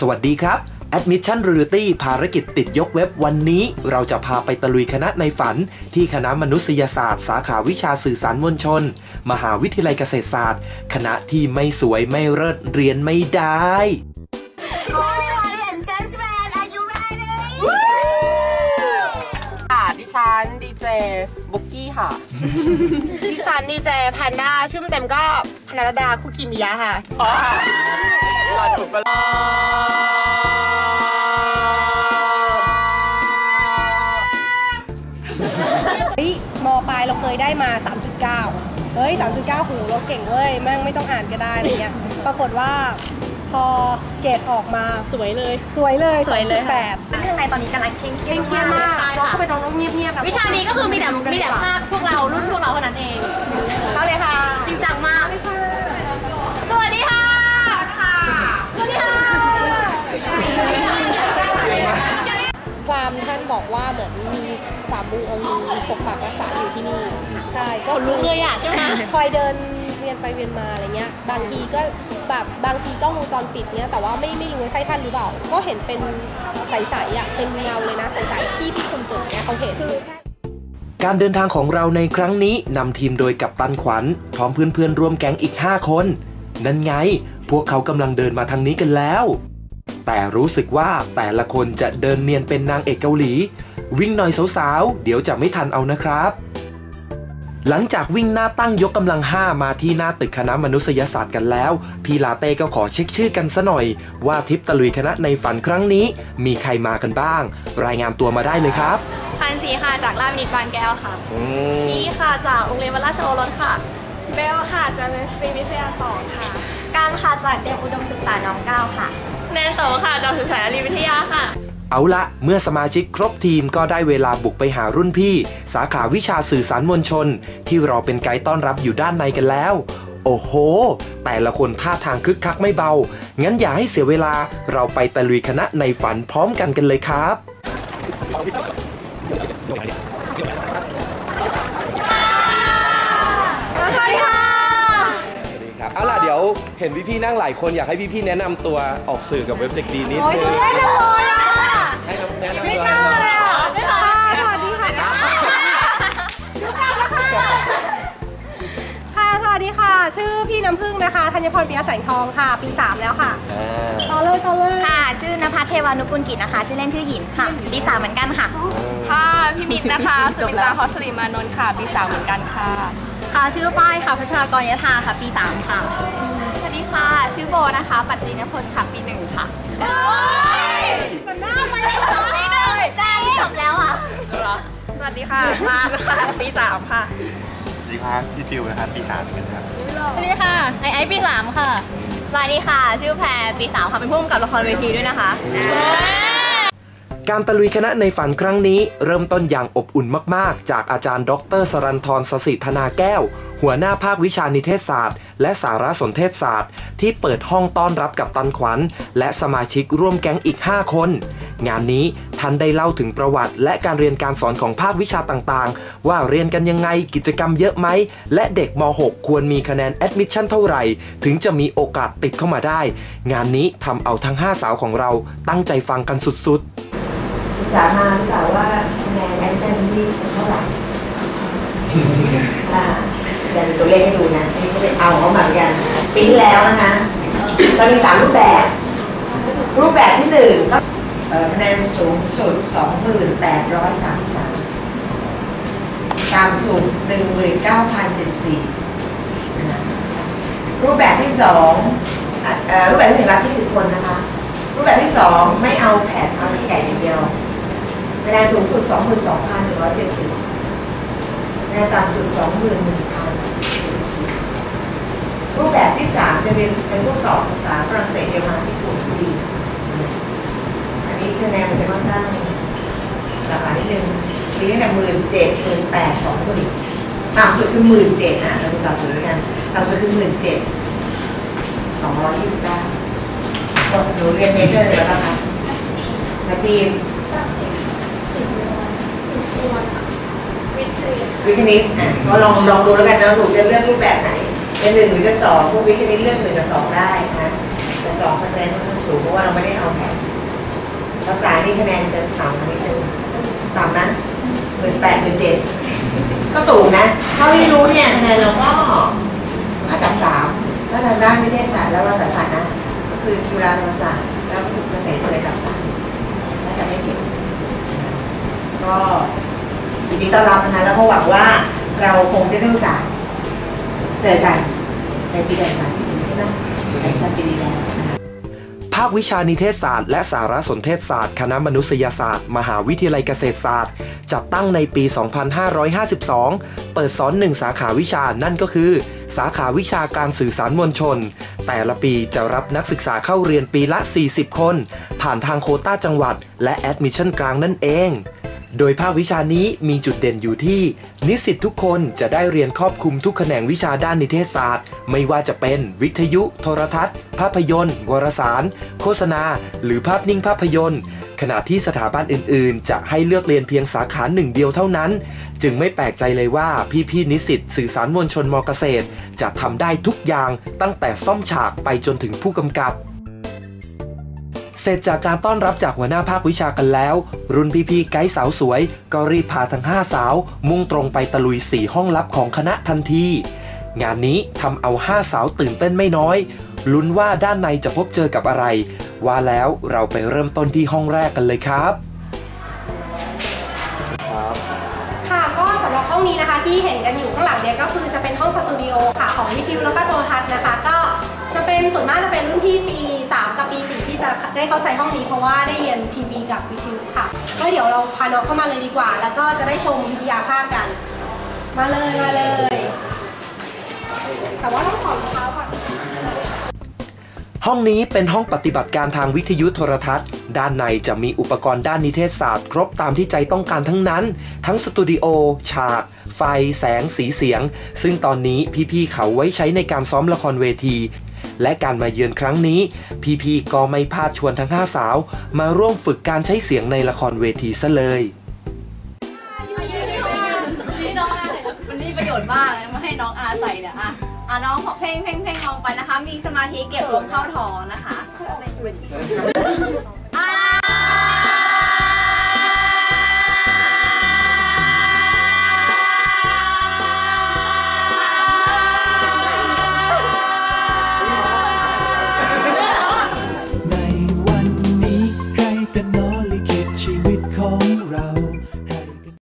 สวัสดีครับ Admission Reality ภารกิจติดยกเว็บวันนี้ เราจะพาไปตะลุยคณะในฝัน ที่คณะมนุษยศาสตร์ สาขาวิชาสื่อสารมวลชน มหาวิทยาลัยเกษตรศาสตร์ คณะที่ไม่สวยไม่เลิศเรียนไม่ได้ Ladies and gentlemen, are you ready? ค่ะดิฉันดีเจบุกกี้ค่ะ ดิฉันดีเจแพนด้าชื่อเต็มก็พนัดดาคุกิมิยะค่ะ อ๋อค่ะถูกไปแล้วเฮ้ยมปลายเราเคยได้มา 3.9 เฮ้ย 3.9หูเราเก่งเว้ยแม่งไม่ต้องอ่านก็ได้อะไรเงี้ย ปรากฏว่าพอเกรดออกมาสวยเลย สวยเลยสวยเลยค่ะ 2.8 ซึ่งข้างในตอนนี้กำลังเคร่งเครียดเครียดมากใช่เราค่ะเข้าไปน้องๆเงียบๆนะวิชานี้ก็คือมีแต่มีแต่ภาคพวกเรารุ่นพวกเราเท่านั้นเอง เอาเลยค่ะ จริงจัง มบูองค์หนึงปกปักรักษาอยู่ที่นี่ใช่ก็ขนลุกเลยอะใช่ไหมคอยเดินเวียนไปเวียนมาอะไรเงี้ยบางทีก็แบบบางทีกล้องวงจรปิดเนี้ยแต่ว่าไม่ไม่รู้ว่าใช่ท่านหรือเปล่า ก็เห็นเป็นใสๆอะเป็นเงาเลยนะใสๆที่ที่คนเปิดเนี่ยเขาเห็นคือการเดินทางของเราในครั้งนี้นำทีมโดยกัปตันขวัญพร้อมเพื่อนๆร่วมแก๊งอีก 5 คน นั่นไง พวกเขากำลังเดินมาทางนี้กันแล้ว แต่รู้สึกว่าแต่ละคนจะเดินเนียนเป็นนางเอกเกาหลี วิ่งหน่อยสาวๆ เดี๋ยวจะไม่ทันเอานะครับ หลังจากวิ่งหน้าตั้งยกกำลัง 5 มาที่หน้าตึกคณะมนุษยศาสตร์กันแล้ว พี่ลาเต้ก็ขอเช็คชื่อกันซะหน่อย ว่าทริปตะลุยคณะในฝันครั้งนี้ มีใครมากันบ้าง รายงานตัวมาได้เลยครับพันสีค่ะจากราชมิตรบางแก้วค่ะนี่ค่ะจากโรงเรียนวราชโอรสค่ะ เบลค่ะจากเรียนสตรีวิทยาสองค่ะการค่ะจากเตรียมอุดมศึกษาน้อมเก้าค่ะ แนนโตค่ะจากศึกษาลีวิทยาค่ะ เอาละเมื่อสมาชิกครบทีมก็ได้เวลาบุกไปหารุ่นพี่ สาขาวิชาสื่อสารมวลชน ที่รอเป็นไกด์ต้อนรับอยู่ด้านในกันแล้ว โอ้โห แต่ละคนท่าทางคึกคักไม่เบา งั้นอย่าให้เสียเวลาเราไปตะลุยคณะในฝันพร้อมกันกันเลยครับสวัสดีค่ะครับเอาล่ะเดี๋ยวเห็นพี่ๆนั่งหลายคนอยากให้พี่ๆแนะนำตัวออกสื่อกับเว็บเด็กดีนิดนึง วัสดีค่ะ ชื่อพี่น้ำพึ่งนะคะธัญพรปิยะแสงทองค่ะ ปี 3 แล้วค่ะอ่าต่อเลยต่อเลยค่ะ ชื่อนภัทรเทวานุกุลกิจนะคะ ชื่อเล่นชื่อหยินค่ะ ปีสามเหมือนกันค่ะ ค่ะ พี่มินนะคะสุมิตาฮอสลิมานนท์ค่ะ ปีสามเหมือนกันค่ะ ค่ะ ชื่อฝ้ายค่ะพัชรากรยธาค่ะ ปีสามค่ะ สวัสดีค่ะ ชื่อโบนะคะ ปัจจินพลค่ะ ปีหนึ่งค่ะมันน่าไปปีหนึ่งแจ้งจบแล้วอะสวัสดีค่ะตาค่ะ ปีสามค่ะสวัส ดีครับพี่จิวนะครับปีสามเหมือนกันครับสวัสดีค่ะไอไอปีสามค่ะ สวัสดีค่ะ ชื่อแพรปีสามค่ะเป็นผู้กำกับละครเวทีด้วยนะคะ การตะลุยคณะในฝันครั้งนี้ เริ่มต้นอย่างอบอุ่นมาก ๆ จากอาจารย์ ดร สรันทรสสิธนาแก้ว หัวหน้าภาควิชานิเทศศาสตร์ และสารสนเทศศาสตร์ ที่เปิดห้องต้อนรับกับตันขวัญ และสมาชิกร่วมแก๊งอีก 5 คน งานนี้ท่านได้เล่าถึงประวัติ และการเรียนการสอนของภาควิชาต่างๆ ว่าเรียนกันยังไงกิจกรรมเยอะไหม และเด็กม .6 ควรมีคะแนนแอดมิชชั่นเท่าไหร่ ถึงจะมีโอกาสติดเข้ามาได้ งานนี้ทำเอาทั้ง 5 สาวของเราตั้งใจฟังกันสุดๆศึกษามาหรือเปล่าว่าคะแนนแอคชั่นที่เท่าไหร่ จะมีตัวเลขให้ดูนะนี่ก็ไปเอาเขามาเหมือนกันปีที่แล้วนะคะเรามีสามรูปแบบ รูปแบบที่หนึ่งก็คะแนนสูงสุดสองหมื่นแปดร้อยสามสามต่ำสุดหนึ่งหมื่นเก้าพันเจ็ดสี่รูปแบบที่สองรูปแบบที่หนึ่งรับที่สิบคนนะคะ รูปแบบที่สองไม่เอาแผ่นเอาที่ใหญ่อย่างเดียวคะแนนสูงสุด 22,170คะแนนต่ำสุด 21,074 รูปแบบที่สามจะเป็นเป็นพวกสอบภาษาฝรั่งเศสเยอรมันญี่ปุ่นจีนนะอันนี้คะแนนมันจะค่อนข้างหลากหลายนิดนึงมีตั้งแต่หมื่นเจ็ดหมื่นแปดสองหมื่นต่ำสุดคือหมื่นเจ็ดนะเราดูต่ำสุดด้วยกันต่ำสุดคือหมื่นเจ็ดสองร้อยยี่สิบเก้าหนูเรียนเมเจอร์เลยแล้วนะคะสตรีมวิคณิตอะก็ลองลองดูแล้วกันนะหนูจะเลือกรูปแบบไหน เป็นหนึ่งหรือจะสองพวกวิคณิตเลือกหนึ่งกับสองได้นะแต่สองคะแนนค่อนข้างสูงเพราะว่าเราไม่ได้เอาแผนภาษานี่คะแนนจะต่ำนิดนึงต่ำนะหมื่นแปดหมื่นเจ็ดก็สูงนะเท่าที่รู้เนี่ยคะแนนเราก็อันดับสามถ้าทางด้านวิทยาศาสตร์และวารสารศาสตร์นะก็คือจุฬาธรรมศาสตร์แล้วรู้สึกเกษตรคนในอันดับสามถ้าจะไม่ผิดก็ยินดีต้อนรับนะคะแล้วก็หวังว่าเราคงจะได้โอกาส เจอกันในปีการศึกษาที่ถึงใช่ไหมการศึกษาปีนี้แล้วภาควิชานิเทศศาสตร์และสารสนเทศศาสตร์ คณะมนุษยศาสตร์ มหาวิทยาลัยเกษตรศาสตร์ จัดตั้งในปี 2552 เปิดสอนหนึ่งสาขาวิชานั่นก็คือ สาขาวิชาการสื่อสารมวลชน แต่ละปีจะรับนักศึกษาเข้าเรียนปีละ 40 คน ผ่านทางโคต้าจังหวัด และแอดมิชชั่นกลางนั่นเอง โดยภาควิชานี้มีจุดเด่นอยู่ที่ นิสิตทุกคนจะได้เรียนครอบคลุมทุกแขนงวิชาด้านนิเทศศาสตร์ ไม่ว่าจะเป็นวิทยุ โทรทัศน์ ภาพยนตร์ วารสาร โฆษณา หรือภาพนิ่งภาพยนตร์ ขณะที่สถาบันอื่น ๆ จะให้เลือกเรียนเพียงสาขาหนึ่งเดียวเท่านั้น จึงไม่แปลกใจเลยว่าพี่ ๆ นิสิตสื่อสารมวลชนมเกษตร จะทำได้ทุกอย่างตั้งแต่ซ่อมฉากไปจนถึงผู้กำกับ เสร็จจากการต้อนรับจากหัวหน้าภาควิชากันแล้ว รุ่นพี่ๆไกด์สาวสวย ก็รีบพาทั้ง 5 สาว มุ่งตรงไปตะลุย 4 ห้องลับของคณะทันที งานนี้ทำเอา 5 สาวตื่นเต้นไม่น้อย ลุ้นว่าด้านในจะพบเจอกับอะไร ว่าแล้วเราไปเริ่มต้นที่ห้องแรกกันเลยครับค่ะก็สำหรับห้องนี้นะคะที่เห็นกันอยู่ข้างหลังเนี่ยก็คือจะเป็นห้องสตูดิโอค่ะของวิทยุแล้วก็โทรทัศน์นะคะก็ จะเป็นส่วนมากจะเป็นรุ่นพี่ปี 3 กับปี 4 ที่จะได้เข้าใช้ห้องนี้เพราะว่าได้เรียนทีวีกับวิทยุค่ะก็เดี๋ยวเราพาน้องเข้ามาเลยดีกว่า แล้วก็จะได้ชมวิทยาภาคกัน มาเลยมาเลย แต่ว่าต้องถอรองเท้าก่อนห้องนี้เป็นห้องปฏิบัติการทางวิทยุโทรทัศน์ ด้านในจะมีอุปกรณ์ด้านนิเทศศาสตร์ ครบตามที่ใจต้องการทั้งนั้น ทั้งสตูดิโอ ฉาก ไฟ แสง สีเสียง ซึ่งตอนนี้พี่ๆเขาไว้ใช้ในการซ้อมละครเวที และการมาเยือนครั้งนี้ พี่ๆก็ไม่พลาดชวนทั้ง 5 สาว มาร่วมฝึกการใช้เสียงในละครเวทีซะเลยนี่น้องอามันมีประโยชน์มากเลยมาให้น้องอาใส่เนี่ยอะอะน้องขอเพ่งเพ่งเพ่งลองไปนะคะ มีสมาธิเก็บลมเข้าท้องนะคะ